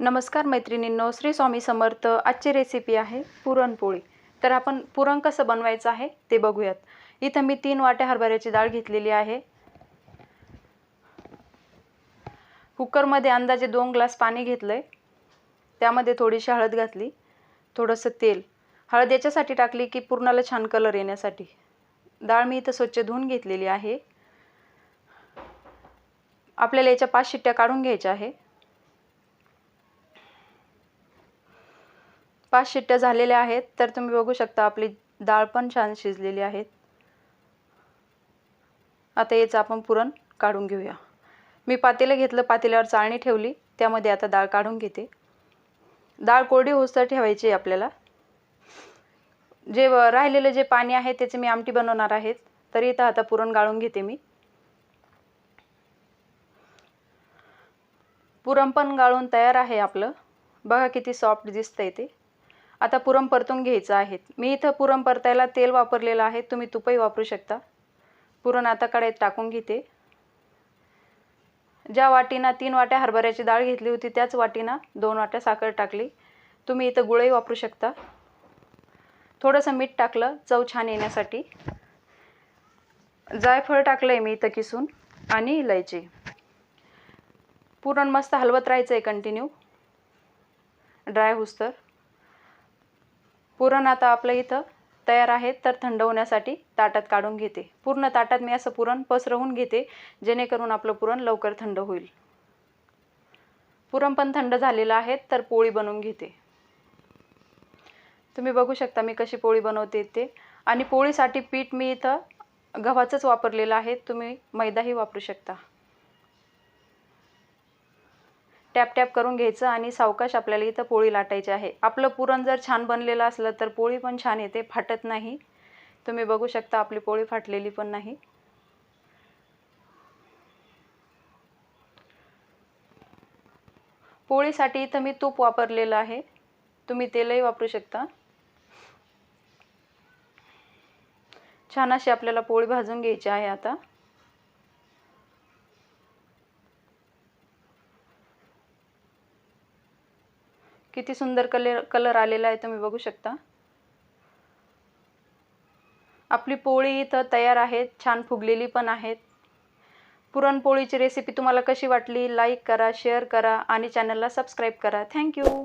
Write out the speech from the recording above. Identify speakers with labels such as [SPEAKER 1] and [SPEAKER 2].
[SPEAKER 1] नमस्कार मैत्रिणींनो श्री स्वामी समर्थ. आजची रेसिपी आहे पुरणपोळी. तर आपण पुरण कसं बनवायचं आहे ते बघूयात. इथं मी तीन वाट्या हरभऱ्याची डाळ घेतलेली आहे. कुकरमध्ये अंदाजे दोन ग्लास पाणी घेतलं आहे त्यामध्ये थोडीशी हळद घातली. थोडंसं तेल. हळद याच्यासाठी टाकली की पुरणाला छान कलर येण्यासाठी. डाळ मी इथं स्वच्छ धुवून घेतलेली आहे. आपल्याला याच्या पाच शिट्ट्या काढून घ्यायच्या आहे. पाच शिट्ट्या झालेल्या आहेत तर तुम्ही बघू शकता आपली डाळ पण छान शिजलेली आहेत. आता याचं आपण पुरण काढून घेऊया. मी पातेलं घेतलं पातेल्यावर चाळणी ठेवली त्यामध्ये आता डाळ काढून घेते. डाळ कोरडी होसर ठेवायची आहे आपल्याला. जे राहिलेलं जे पाणी आहे त्याचे मी आमटी बनवणार आहेत तरी इथं आता पुरण गाळून घेते मी. पुरण पण गाळून तयार आहे आपलं. बघा किती सॉफ्ट दिसतंय ते. आता पुरण परतून घ्यायचं आहे. मी इथं पुरण परतायला तेल वापरलेलं आहे. तुम्ही तुपही वापरू शकता. पुरण आता कढईत टाकून घेते. ज्या वाटीनं तीन वाट्या हरभऱ्याची डाळ घेतली होती त्याच वाटीनं दोन वाट्या साखर टाकली. तुम्ही इथं गुळही वापरू शकता. थोडंसं मीठ टाकलं चव छान येण्यासाठी. जायफळ टाकलं आहे मी इथं किसून आणि इलायची. पुरण मस्त हलवत राहायचं आहे कंटिन्यू ड्राय हुस्तर पुरण आता आपलं इथं तयार आहे तर थंड होण्यासाठी ताटात काढून घेते. पूर्ण ताटात मी असं पुरण पसरवून घेते जेणेकरून आपलं पुरण लवकर थंड होईल. पुरण पण थंड झालेलं आहे तर पोळी बनवून घेते. तुम्ही बघू शकता मी कशी पोळी बनवते ते. आणि पोळीसाठी पीठ मी इथं गव्हाचंच वापरलेलं आहे तुम्ही मैदाही वापरू शकता. टॅप टॅप करून घ्यायचं आणि सावकाश आपल्याला इथं पोळी लाटायची आहे. आपलं पुरण जर छान बनलेलं असलं तर पोळी पण छान येते फाटत नाही. तुम्ही बघू शकता आपली पोळी फाटलेली पण नाही. पोळीसाठी इथं मी तूप वापरलेलं आहे. तुम्ही तेलही वापरू शकता. छान अशी आपल्याला पोळी भाजून घ्यायची आहे आता. किती सुंदर कलर कलर आलेला आहे तुम्ही बघू शकता. आपली पोळी इथं तयार आहेत छान फुगलेली पण आहेत. पुरणपोळीची रेसिपी तुम्हाला कशी वाटली लाईक करा शेअर करा आणि चॅनलला सबस्क्राईब करा. थँक्यू